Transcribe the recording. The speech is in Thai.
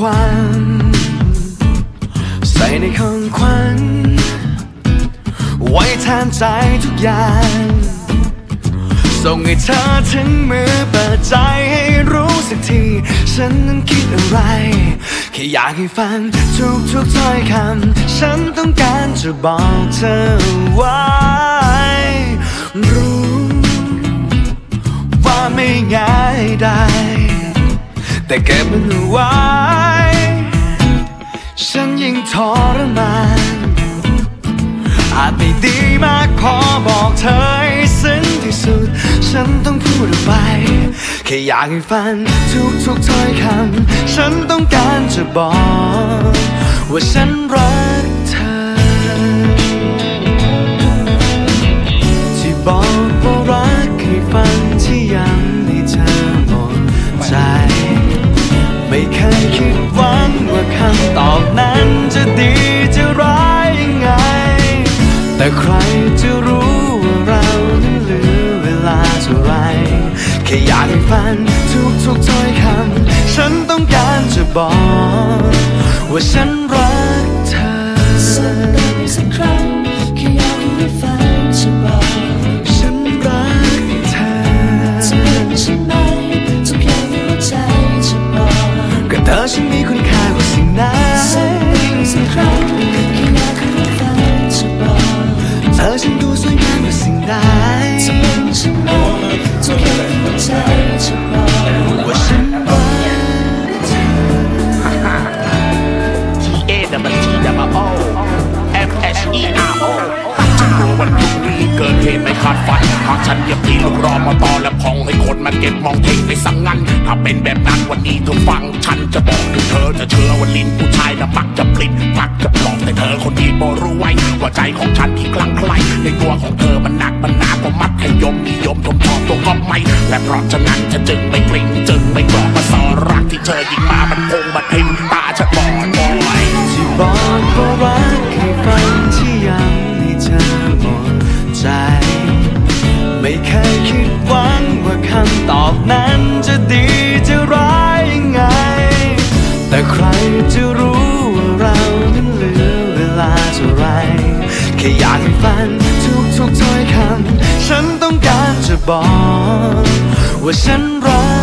ความใส่ในของขวัญไว้แทนใจทุกอย่าง ส่งให้เธอถึงมือเปิดใจให้รู้สักที ฉันนั้นคิดอะไรแค่อยากให้ฟังทุกทุกๆถ้อยคำฉันต้องการจะบอกเธอไว้รู้ว่าไม่ง่ายได้ แต่เก็บมันเอาไว้ ยิ่งทรมานอาจไม่ดีมากพอบอกเธอให้ซึ้งที่สุด ฉันต้องพูดออกไป แค่อยากให้ฟังทุกทุกถ้อยคำ ฉันต้องการจะบอก ว่าฉันรัก ใครจะรู้ว่าเรานั้นเหลือเวลาเท่าไรแค่อยากให้ฟันทุกทุกถ้อยคำ ฉันต้องการจะบอก ว่าฉันรัก ฉันรักเธอ T A W T W O F H E R O ฉันกลัววันพรุ่งนี้เกิดเหตุไม่คาดฝันหากฉันเหยียบทีลูกรอมาต่อและพองให้คนมาเก็บมองเทงไปสังงันถ้าเป็นแบบนั้นวันนี้เธอฟัง ฉันจะบอกถึงเธอจะเชื่อว่าลิ้นผู้ชายน่ะมักจะปลิ้นมักจะปลอกแต่เธอคนนี้บ่รู้ไว้ ว่าใจของฉันที่คลั่งไคล้ในตัวของเธอมันหนักมันหนากว่ามัดให้ยมนิยมทมทองตัวก็ไม่และเพราะฉะนั้นฉันจึงไม่กลิ้งจึงไม่กรอกมาสอรักที่เธอยิงมามันคงมาทิ่มตาฉันบอดบอยที่บอกว่ารักให้ฟังที่ยังให้เธอหมดใจ ไม่เคยคิดหวังว่าคำตอบนั้นจะดีจะร้ายยังไง แต่ใครจะ แค่อยากให้ฟันทุกทุกถ้อยคำ ฉันต้องการจะบอก ว่าฉันรัก